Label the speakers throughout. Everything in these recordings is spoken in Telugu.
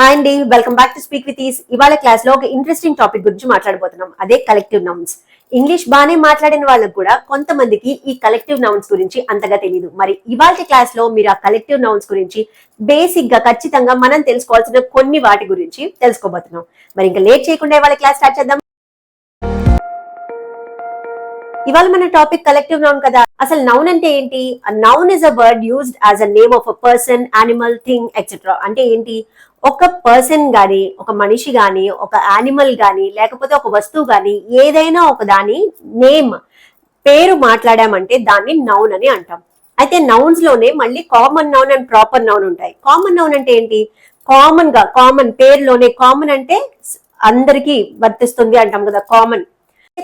Speaker 1: హాయ్ అండి welcome back to speak with ease ఇవాళ క్లాస్లో ఒక ఇంట్రెస్టింగ్ టాపిక్ గురించి మాట్లాడబోతున్నాం. అదే కలెక్టివ్ నౌన్స్ ఇంగ్లీష్ బాగానే మాట్లాడిన వాళ్ళకి కూడా కొంతమందికి ఈ కలెక్టివ్ నౌన్స్ గురించి అంతగా తెలియదు మరి ఇవాళ క్లాస్లో మీరు ఆ కలెక్టివ్ నౌన్స్ గురించి బేసిక్గా ఖచ్చితంగా మనం తెలుసుకోవాల్సిన కొన్ని వాటి గురించి తెలుసుకోబోతున్నాం. మరి ఇంకా లేట్ చేయకుండా ఇవాళ క్లాస్ స్టార్ట్ చేద్దాం. ఇవాళ మన టాపిక్ కలెక్టివ్ నౌన్ కదా. అసలు నౌన్ అంటే ఏంటి? Noun is a word used as a name of a person animal thing etcetera అంటే ఏంటి? ఒక పర్సన్ గాని ఒక మనిషి గాని ఒక యానిమల్ గాని లేకపోతే ఒక వస్తువు గాని ఏదైనా ఒక దాని నేమ్ పేరు మాట్లాడామంటే దాన్ని నౌన్ అని అంటాం. అయితే నౌన్స్లోనే మళ్ళీ common noun and proper noun ఉంటాయి. కామన్ నౌన్ అంటే ఏంటి? కామన్గా కామన్ పేరులోనే కామన్ అంటే అందరికీ వర్తిస్తుంది అంటాం కదా కామన్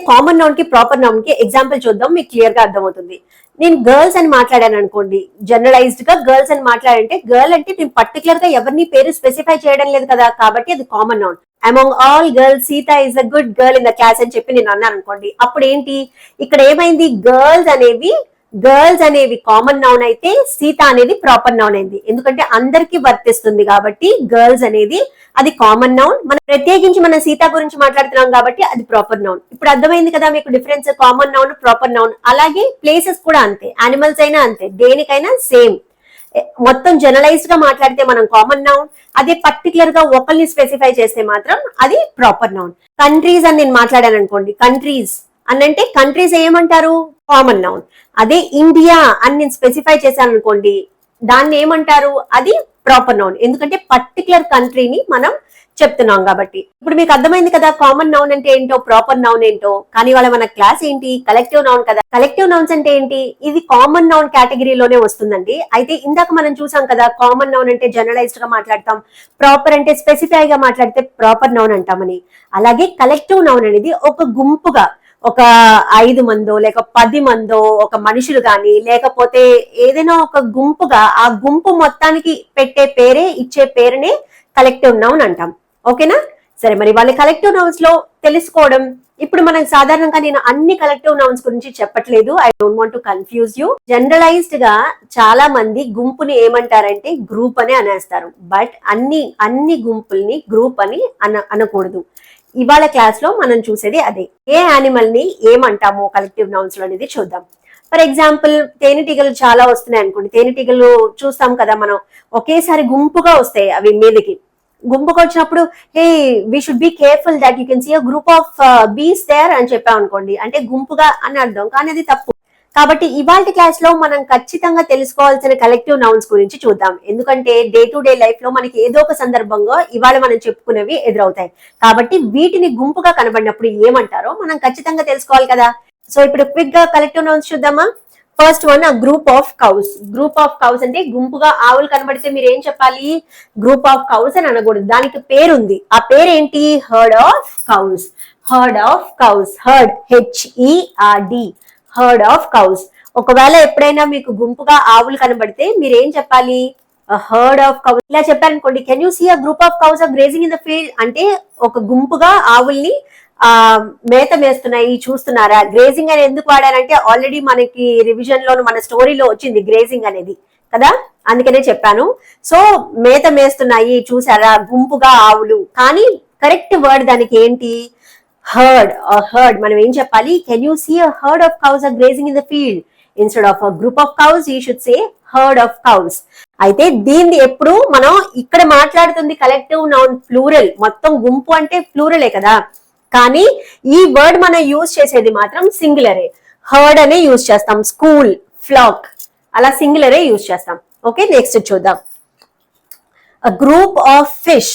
Speaker 1: కామన్ నౌన్కి ప్రాపర్ నౌన్కి ఎగ్జాంపుల్ చూద్దాం మీకు క్లియర్గా అర్థమవుతుంది. నేను గర్ల్స్ అని మాట్లాడాను అనుకోండి జనరలైజ్డ్గా గర్ల్స్ అని మాట్లాడంటే గర్ల్ అంటే నేను పర్టికులర్గా ఎవరిని పేరు స్పెసిఫై చేయడం లేదు కదా కాబట్టి అది common noun. Among all girls Sita is a good girl in the class అని చెప్పి నేను అన్నాను అనుకోండి అప్పుడు ఏంటి ఇక్కడ ఏమైంది? గర్ల్స్ అనేవి గర్ల్స్ అనేవి కామన్ నౌన్ అయితే సీత అనేది ప్రాపర్ నౌన్ అయింది. ఎందుకంటే అందరికీ వర్తిస్తుంది కాబట్టి గర్ల్స్ అనేది అది కామన్ నౌన్ మనం ప్రత్యేకించి మనం సీత గురించి మాట్లాడుతున్నాం కాబట్టి అది ప్రాపర్ నౌన్ ఇప్పుడు అర్థమైంది కదా మీకు difference common noun proper noun అలాగే ప్లేసెస్ కూడా అంతే. యానిమల్స్ అయినా అంతే. దేనికైనా సేమ్ మొత్తం జనరలైజ్డ్గా మాట్లాడితే మనం కామన్ నౌన్ అదే పర్టికులర్గా ఒకరిని స్పెసిఫై చేస్తే మాత్రం అది ప్రాపర్ నౌన్ కంట్రీస్ అని నేను మాట్లాడాను అనుకోండి. కంట్రీస్ అనంటే కంట్రీస్ ఏమంటారు? కామన్ నౌన్ అదే ఇండియా అని నేను స్పెసిఫై చేశాను అనుకోండి దాన్ని ఏమంటారు? అది ప్రాపర్ నౌన్ ఎందుకంటే పర్టికులర్ కంట్రీని మనం చెప్తున్నాం కాబట్టి. ఇప్పుడు మీకు అర్థమైంది కదా కామన్ నౌన్ అంటే ఏంటో ప్రాపర్ నౌన్ ఏంటో? కానీ వాళ్ళ మన క్లాస్ ఏంటి? కలెక్టివ్ నౌన్ కదా. కలెక్టివ్ నౌన్స్ అంటే ఏంటి? ఇది కామన్ నౌన్ కేటగిరీలోనే వస్తుందండి. అయితే ఇందాక మనం చూసాం కదా కామన్ నౌన్ అంటే జనరలైజ్డ్గా మాట్లాడతాం. ప్రాపర్ అంటే స్పెసిఫై గా మాట్లాడితే ప్రాపర్ నౌన్ అంటామని. అలాగే కలెక్టివ్ నౌన్ అనేది ఒక గుంపుగా ఒక ఐదు మందో లేక పది మందో ఒక మనుషులు కానీ లేకపోతే ఏదైనా ఒక గుంపుగా ఆ గుంపు మొత్తానికి పెట్టే పేరే ఇచ్చే పేరునే కలెక్టివ్ నౌన్ అంటాం. ఓకేనా? సరే మరి వాళ్ళ కలెక్టివ్ నౌన్స్లో తెలుసుకోవడం. ఇప్పుడు మనం సాధారణంగా నేను అన్ని కలెక్టివ్ నౌన్స్ గురించి చెప్పట్లేదు. I don't want to confuse you జనరలైజ్డ్గా చాలా మంది గుంపుని ఏమంటారంటే గ్రూప్ అని అనేస్తారు. బట్ అన్ని అన్ని గుంపుల్ని గ్రూప్ అని అన అనకూడదు. ఇవాళ క్లాస్లో మనం చూసేది అదే. ఏ యానిమల్ని ఏమంటామో కలెక్టివ్ నౌన్స్లో అనేది చూద్దాం. ఫర్ ఎగ్జాంపుల్ తేనెటీగలు చాలా వస్తున్నాయి అనుకోండి. తేనెటీగలు చూస్తాం కదా మనం. ఒకేసారి గుంపుగా వస్తాయి అవి మీదకి. గుంపుగా వచ్చినప్పుడు hey we should be careful that you can see a group of bees there అని చెప్పాం అనుకోండి అంటే గుంపుగా అని అర్థం కానీ అది తప్పు. కాబట్టి ఇవాళ క్లాస్లో మనం ఖచ్చితంగా తెలుసుకోవాల్సిన కలెక్టివ్ నౌన్స్ గురించి చూద్దాం. ఎందుకంటే డే టు డే లైఫ్లో మనకి ఏదో ఒక సందర్భంగా ఇవాళ మనం చెప్పుకునేవి ఎదురవుతాయి. కాబట్టి వీటిని గుంపుగా కనబడినప్పుడు ఏమంటారో మనం ఖచ్చితంగా తెలుసుకోవాలి కదా. సో ఇప్పుడు క్విక్గా కలెక్టివ్ నౌన్స్ చూద్దామా? First one group of cows group of cows అంటే గుంపుగా ఆవులు కనబడితే మీరు ఏం చెప్పాలి? గ్రూప్ ఆఫ్ కౌస్ అని అనకూడదు. దానికి పేరుంది. ఆ పేరు ఏంటి herd of cows herd of cows herd H E R D herd of cows ఒకవేళ ఎప్పుడైనా మీకు గుంపుగా ఆవులు కనబడితే మీరు ఏం చెప్పాలి హర్డ్ ఆఫ్ కౌస్ ఇలా చెప్పారనుకోండి can you see a group of cows of grazing in the field అంటే ఒక గుంపుగా ఆవుల్ని ఆ మేత మేస్తున్నాయి చూస్తున్నారా? గ్రేజింగ్ అని ఎందుకు వాడారంటే ఆల్రెడీ మనకి రివిజన్లో మన స్టోరీలో వచ్చింది గ్రేజింగ్ అనేది. కదా? అందుకనే చెప్పాను. సో మేత మేస్తున్నాయి చూసారా గుంపుగా ఆవులు. కానీ కరెక్ట్ వర్డ్ దానికి ఏంటి? హర్డ్ హర్డ్ మనం ఏం చెప్పాలి? Can you see a herd of cows are grazing in the field instead of a group of cows you should say herd of cows అయితే దీన్ని ఎప్పుడు మనం ఇక్కడ మాట్లాడుతుంది కలెక్టివ్ నౌన్ ప్లూరల్ మొత్తం గుంపు అంటే ప్లూరలే కదా? కానీ ఈ వర్డ్ మనం యూజ్ చేసేది మాత్రం సింగులరే హర్డ్ అనే యూజ్ చేస్తాం. స్కూల్ ఫ్లాక్ అలా సింగులరే యూజ్ చేస్తాం. ఓకే నెక్స్ట్ చూద్దాం. గ్రూప్ ఆఫ్ ఫిష్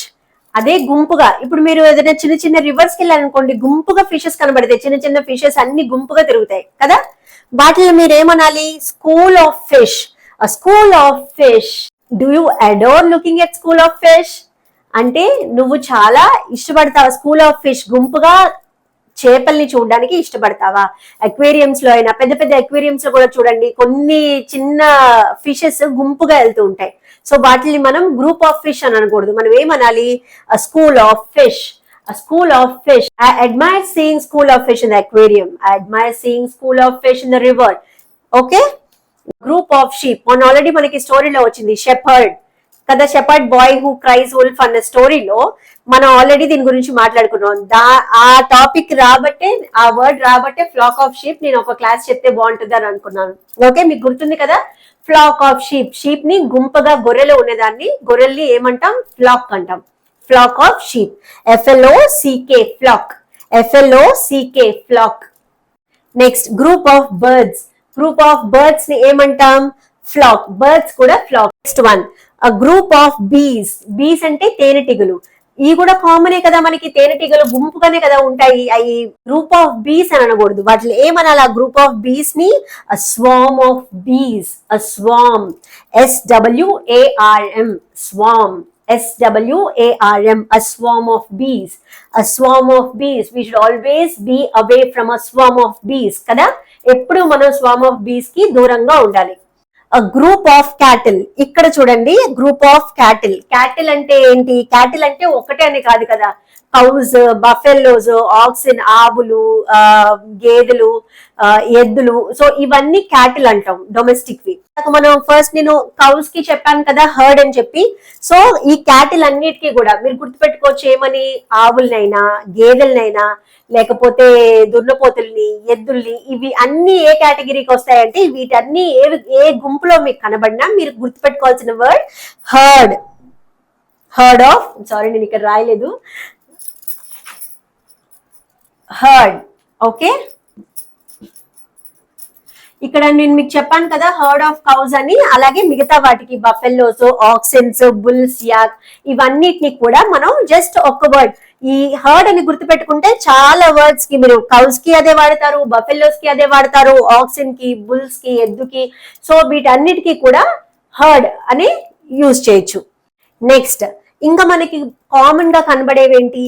Speaker 1: అదే గుంపుగా ఇప్పుడు మీరు ఏదైనా చిన్న చిన్న రివర్స్కి వెళ్ళారనుకోండి గుంపుగా ఫిషెస్ కనబడతాయి. చిన్న చిన్న ఫిషెస్ అన్ని గుంపుగా తిరుగుతాయి కదా? వాటిలో మీరు ఏమనాలి school of fish school of fish do you adore looking at school of fish అంటే నువ్వు చాలా ఇష్టపడతావు స్కూల్ ఆఫ్ ఫిష్ గుంపుగా చేపల్ని చూడడానికి ఇష్టపడతావా? అక్వేరియంస్లో అయినా పెద్ద పెద్ద అక్వేరియంస్లో కూడా చూడండి కొన్ని చిన్న ఫిషెస్ గుంపుగా వెళ్తూ ఉంటాయి. సో వాటిని మనం గ్రూప్ ఆఫ్ ఫిష్ అని అనకూడదు. మనం ఏమనాలి? School of fish school of fish I admire seeing school of fish in aquarium I admire seeing school of fish in the river okay group of sheep మొన్న ఆల్రెడీ మనకి స్టోరీలో వచ్చింది షెపర్డ్ కదా shepherd boy who cries wolf అన్న స్టోరీలో మనం ఆల్రెడీ దీని గురించి మాట్లాడుకున్నాం. దా ఆ టాపిక్ రాబట్టే ఆ వర్డ్ రాబట్టే ఫ్లాక్ ఆఫ్ షీప్ నేను ఒక క్లాస్ చెప్తే బాగుంటుంది అని అనుకున్నాను. ఓకే మీకు గుర్తుంది కదా? ఫ్లాక్ ఆఫ్ షీప్ షీప్ని గుంపగా గొర్రెలు ఉండేదాన్ని గొర్రెల్ని ఏమంటాం? ఫ్లాక్ అంటాం. Flock of sheep F L O C K flock F L O C K flock next group of birds group of బర్డ్స్ని ఏమంటాం? ఫ్లాక్ బర్డ్స్ కూడా flock next one group of bees bees అంటే తేనెటీగలు ఇవి కూడా కామనే కదా మనకి? తేనెటీగలు గుంపుగానే కదా ఉంటాయి. అవి గ్రూప్ ఆఫ్ బీస్ అని అనకూడదు. వాటిలో ఏమనాలి? ఆ group of బీస్ని? Swarm of bees a swarm S W A R M swarm S-W-A-R-M, a swarm of bees. A swarm of bees. We should always be away from a swarm of bees. కదా? ఎప్పుడు మనం స్వామ్ ఆఫ్ బీస్కి దూరంగా ఉండాలి. గ్రూప్ ఆఫ్ క్యాటిల్ ఇక్కడ చూడండి గ్రూప్ ఆఫ్ క్యాటిల్ క్యాటిల్ అంటే ఏంటి? క్యాటిల్ అంటే ఒకటే అని కాదు కదా. కౌస్ బఫెల్లోస్ ఆక్సిన్ ఆవులు ఆ, గేదెలు ఎద్దులు. సో ఇవన్నీ క్యాటిల్ అంటాం డొమెస్టిక్ వి మనం ఫస్ట్ నేను కౌస్కి చెప్పాను కదా హర్డ్ అని చెప్పి. సో ఈ క్యాటిల్ అన్నిటికీ కూడా మీరు గుర్తుపెట్టుకోవచ్చు ఏమని? ఆవులనైనా గేదెలనైనా లేకపోతే దున్నపోతుల్ని ఎద్దుల్ని ఇవి అన్ని ఏ కేటగిరీకి వస్తాయంటే వీటన్ని ఏ ఏ గుంపులో మీకు కనబడినా మీరు గుర్తుపెట్టుకోవాల్సిన word herd herd of sorry నేను ఇక్కడ రాయలేదు. హర్డ్ ఓకే ఇక్కడ నేను మీకు చెప్పాను కదా హర్డ్ ఆఫ్ కౌజ్ అని అలాగే మిగతా వాటికి బఫెల్లోస్ ఆక్సిన్స్ బుల్స్ యాక్ ఇవన్నిటిని కూడా మనం జస్ట్ ఒక్క వర్డ్ ఈ హర్డ్ అని గుర్తుపెట్టుకుంటే చాలా వర్డ్స్కి మీరు కౌస్కి అదే వాడతారు బఫెల్లోస్కి అదే వాడతారు ఆక్సిన్కి బుల్స్కి ఎద్దుకి. సో వీటన్నిటికీ కూడా హర్డ్ అని యూజ్ చేయొచ్చు. నెక్స్ట్ ఇంకా మనకి కామన్గా కనబడేవేంటి?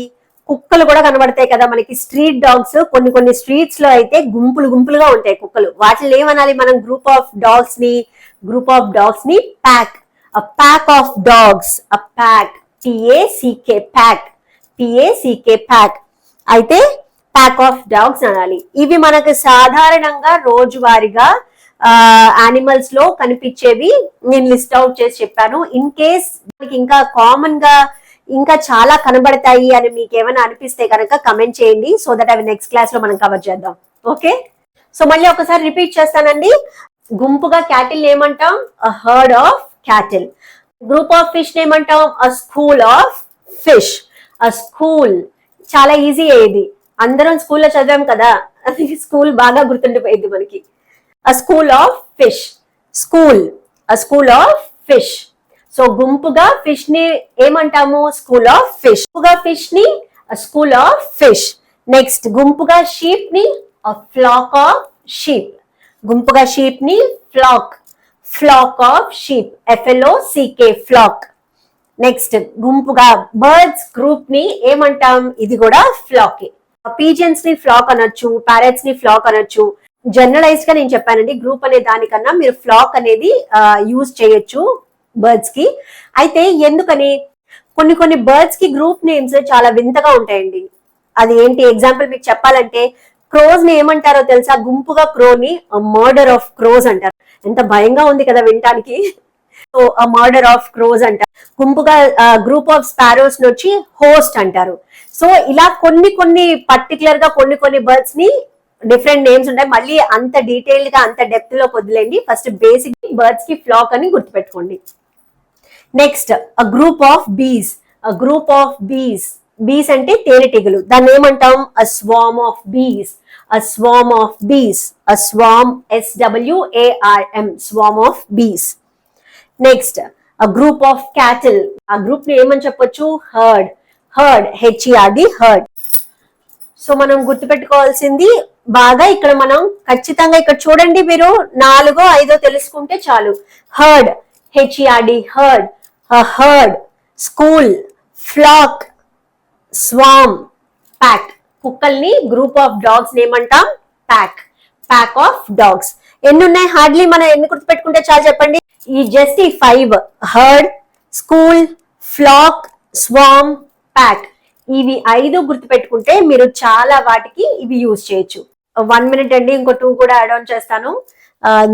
Speaker 1: కుక్కలు కూడా కనబడతాయి కదా మనకి స్ట్రీట్ డాగ్స్. కొన్ని కొన్ని స్ట్రీట్స్లో అయితే గుంపులు గుంపులుగా ఉంటాయి కుక్కలు. వాటిని ఏమనాలి మనం? గ్రూప్ ఆఫ్ డాగ్స్ని group of డాగ్స్ని pack. A pack of dogs a pack T A C K pack T A C K pack అయితే ప్యాక్ ఆఫ్ డాగ్స్ అనాలి. ఇవి మనకు సాధారణంగా రోజువారీగా యానిమల్స్లో కనిపించేవి నేను లిస్ట్ అవుట్ చేసి చెప్పాను. ఇన్ కేస్ మనకి ఇంకా కామన్గా ఇంకా చాలా కనబడతాయి అని మీకు ఏమైనా అనిపిస్తే కనుక కమెంట్ చేయండి. సో దట్ అవి నెక్స్ట్ క్లాస్లో మనం కవర్ చేద్దాం. ఓకే సో మళ్ళీ ఒకసారి రిపీట్ చేస్తానండి. గుంపుగా క్యాటిల్ ఏమంటాం herd of cattle group of fish ఏమంటాం a school of fish a school చాలా ఈజీ ఇది అందరం స్కూల్లో చదివాం కదా. అది స్కూల్ బాగా గుర్తుండిపోయింది మనకి. A school of fish school a school of fish so గుంపుగా ఫిష్ని ఏమంటాము? స్కూల్ ఆఫ్ ఫిష్ గుంపుగా ఫిష్ని స్కూల్ ఆఫ్ ఫిష్ నెక్స్ట్ గుంపుగా షీప్ని ఫ్లాక్ ఆఫ్ షీప్ గుంపుగా షీప్ని flock flock of sheep F L O C K flock next గుంపుగా బర్డ్స్ గ్రూప్ని ఏమంటాం? ఇది కూడా ఫ్లాక్ పీజన్స్ని ఫ్లాక్ అనొచ్చు ప్యారెట్స్ని ఫ్లాక్ అనొచ్చు. జనరలైజ్గా నేను చెప్పానండి గ్రూప్ అనే దానికన్నా మీరు ఫ్లాక్ అనేది uh, యూజ్ చేయొచ్చు. బర్డ్స్కి. అయితే ఎందుకని? కొన్ని కొన్ని బర్డ్స్కి గ్రూప్ నేమ్స్ చాలా వింతగా ఉంటాయండి. అది ఏంటి? ఎగ్జాంపుల్ మీకు చెప్పాలంటే క్రోజ్ని ఏమంటారో తెలుసా? గుంపుగా క్రోని మర్డర్ ఆఫ్ క్రోజ్ అంటారు. ఎంత భయంగా ఉంది కదా వినటానికి. సో మర్డర్ ఆఫ్ క్రోజ్ అంటారు. గుంపుగా గ్రూప్ ఆఫ్ స్పారోస్ వచ్చి హోస్ట్ అంటారు. సో ఇలా కొన్ని కొన్ని పర్టికులర్గా కొన్ని కొన్ని బర్డ్స్ని డిఫరెంట్ నేమ్స్ ఉంటాయి. మళ్ళీ అంత డీటెయిల్డ్గా అంత డెప్త్లో వదిలేండి ఫస్ట్ బేసిక్ బర్డ్స్కి ఫ్లాక్ అని గుర్తుపెట్టుకోండి. Next a group of bees a group of bees bees అంటే తేనెటీగలు. దాన్ని ఏమంటాం? అ స్వామ్ ఆఫ్ బీస్ a swarm of bees a swarm S W A R M swarm of bees next a group of cattle ఆ గ్రూప్ని ఏమని చెప్పొచ్చు? Herd herd H E R D herd so మనం గుర్తుపెట్టుకోవాల్సింది బాగా ఇక్కడ మనం ఖచ్చితంగా ఇక్కడ చూడండి మీరు. నాలుగో ఐదో తెలుసుకుంటే చాలు. Herd H E R D herd herd school flock swarm pack కుక్కల్ని గ్రూప్ ఆఫ్ డాగ్స్ ఏమంటాం ప్యాక్ ప్యాక్ ఆఫ్ డాగ్స్ ఎన్ని ఉన్నాయి హార్డ్లీ మనం ఎన్ని గుర్తుపెట్టుకుంటే చాలు చెప్పండి. ఈ జస్ట్ ఈ five herd school flock swarm pack ఇవి ఐదు గుర్తుపెట్టుకుంటే మీరు చాలా వాటికి ఇవి యూజ్ చేయొచ్చు. వన్ మినిట్ అండి ఇంకో టూ కూడా యాడ్ ఆన్ చేస్తాను.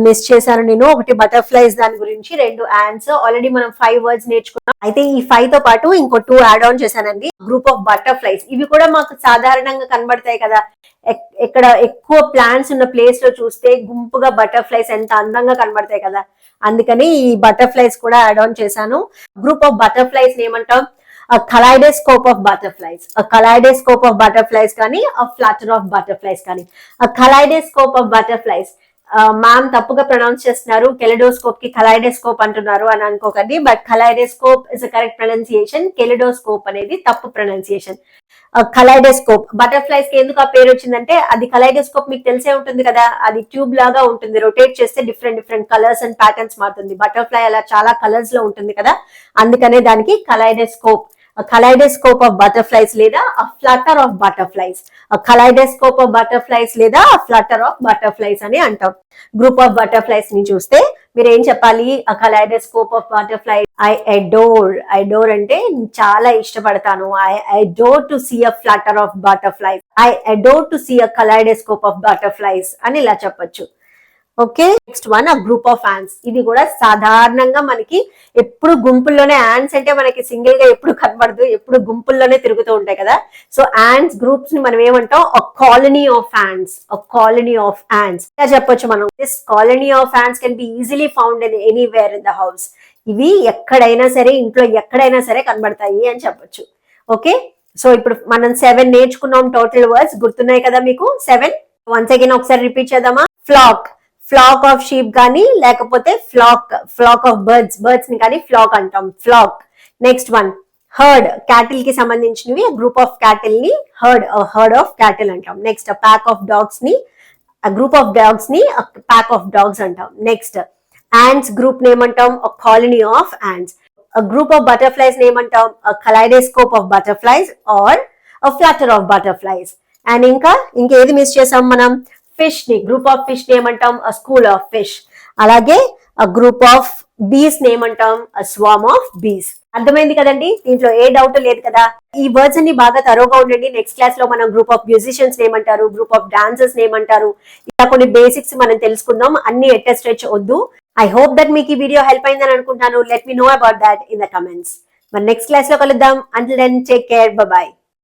Speaker 1: మిస్ చేశాను నేను. ఒకటి బటర్ఫ్లైస్ దాని గురించి రెండు యాండ్స్ ఆల్రెడీ మనం ఫైవ్ వర్డ్స్ నేర్చుకున్నాం. అయితే ఈ ఫైవ్తో పాటు ఇంకో టూ యాడ్ ఆన్ చేశానండి. గ్రూప్ ఆఫ్ బటర్ఫ్లైస్ ఇవి కూడా మాకు సాధారణంగా కనబడతాయి కదా. ఇక్కడ ఎక్కడ ఎక్కువ ప్లాంట్స్ ఉన్న ప్లేస్లో చూస్తే గుంపుగా బటర్ఫ్లైస్ ఎంత అందంగా కనబడతాయి కదా. అందుకని ఈ బటర్ఫ్లైస్ కూడా యాడ్ ఆన్ చేశాను. గ్రూప్ ఆఫ్ బటర్ఫ్లైస్ ఏమంటాం kaleidoscope of butterflies kaleidoscope of butterflies కానీ ఫ్లాటర్ ఆఫ్ బటర్ఫ్లైస్ కానీ. కలైడోస్కోప్ ఆఫ్ బటర్ఫ్లైస్ మ్యామ్ తప్పుగా ప్రొనౌన్స్ చేస్తున్నారు. కెలిడోస్కోప్కి కలైడోస్కోప్ అంటున్నారు అని అనుకోకండి. But kaleidoscope is correct pronunciation kaleidoscope అనేది తప్పు ప్రొనౌన్సియేషన్ కలైడోస్కోప్. బటర్ఫ్లైస్కి ఎందుకు ఆ పేరు వచ్చిందంటే అది కలైడోస్కోప్ మీకు తెలిసే ఉంటుంది కదా. అది ట్యూబ్ లాగా ఉంటుంది. రొటేట్ చేస్తే different different colours and patterns మారుతుంది. బటర్ఫ్లై అలా చాలా కలర్స్లో ఉంటుంది కదా. అందుకనే దానికి కలైడోస్కోప్. కలైడోస్కోప్ ఆఫ్ బటర్ఫ్లైస్ లేదా flutter of butterflies kaleidoscope of butterflies లేదా ఫ్లటర్ ఆఫ్ బటర్ఫ్లైస్ అని అంటాం. గ్రూప్ ఆఫ్ బటర్ఫ్లైస్ని చూస్తే మీరు ఏం చెప్పాలి? Kaleidoscope of butterfly I adore adore అంటే చాలా ఇష్టపడతాను. I adore to see a flutter of butterflies I adore to see a kaleidoscope of butterflies అని ఇలా చెప్పొచ్చు. ఓకే? నెక్స్ట్ వన్ ఆ గ్రూప్ ఆఫ్ యాండ్స్ ఇది కూడా సాధారణంగా మనకి ఎప్పుడు గుంపుల్లోనే యాండ్స్ అంటే మనకి సింగిల్గా ఎప్పుడు కనబడదు ఎప్పుడు గుంపుల్లోనే తిరుగుతూ ఉంటాయి కదా. సో యాండ్స్ గ్రూప్స్ని మనం ఏమంటాం? ఒక కాలనీ ఆఫ్ యాండ్స్ ఒక కాలనీ ఆఫ్ యాండ్స్ ఇలా చెప్పొచ్చు మనం. This colony of ants can be easily found in anywhere in the house ఇవి ఎక్కడైనా సరే ఇంట్లో ఎక్కడైనా సరే కనబడతాయి అని చెప్పొచ్చు. ఓకే? సో ఇప్పుడు మనం సెవెన్ నేర్చుకున్నాం టోటల్ వర్డ్స్ గుర్తున్నాయి కదా మీకు? సెవెన్ వన్స్ అగైన్ ఒకసారి రిపీట్ చేద్దామా? ఫ్లాక్ ఫ్లాక్ ఆఫ్ షీప్ కానీ లేకపోతే ఫ్లాక్ ఫ్లాక్ ఆఫ్ బర్డ్స్ బర్డ్స్ని కానీ ఫ్లాక్ అంటాం. ఫ్లాక్ నెక్స్ట్ వన్ హర్డ్ క్యాటిల్కి సంబంధించినవి. గ్రూప్ ఆఫ్ క్యాటిల్ని హర్డ్ హర్డ్ ఆఫ్ క్యాటిల్ అంటాం. నెక్స్ట్ ప్యాక్ ఆఫ్ డాగ్స్ని గ్రూప్ ఆఫ్ డాగ్స్ని ప్యాక్ ఆఫ్ డాగ్స్ అంటాం. Next ants group నేమంటాం colony of ants group of butterflies నేమంటాం kaleidoscope of butterflies or flutter of butterflies and ఇంకా ఇంకేది మిస్ చేసాం మనం? ఫిష్ని గ్రూప్ ఆఫ్ ఫిష్ నేమంటాం స్కూల్ ఆఫ్ ఫిష్ అలాగే గ్రూప్ ఆఫ్ బీస్ నేమంటాం స్వామ్ ఆఫ్ బీస్ అర్థమైంది కదండి? దీంట్లో ఏ డౌట్ లేదు కదా? ఈ వర్డ్స్ అన్ని బాగా తరోగా ఉండండి. నెక్స్ట్ క్లాస్లో మనం గ్రూప్ ఆఫ్ మ్యూజిషియన్స్ నేమంటారు గ్రూప్ ఆఫ్ డాన్సర్స్ నేమంటారు. ఇలా కొన్ని బేసిక్స్ మనం తెలుసుకుందాం. అన్ని ఎట్ట స్ట్రెచ్ వద్దు. ఐ హోప్ దట్ మీకు ఈ వీడియో హెల్ప్ అయిందని అనుకుంటాను. Let me know about that in the comments మరి నెక్స్ట్ క్లాస్లో కలుద్దాం. Until then take care bye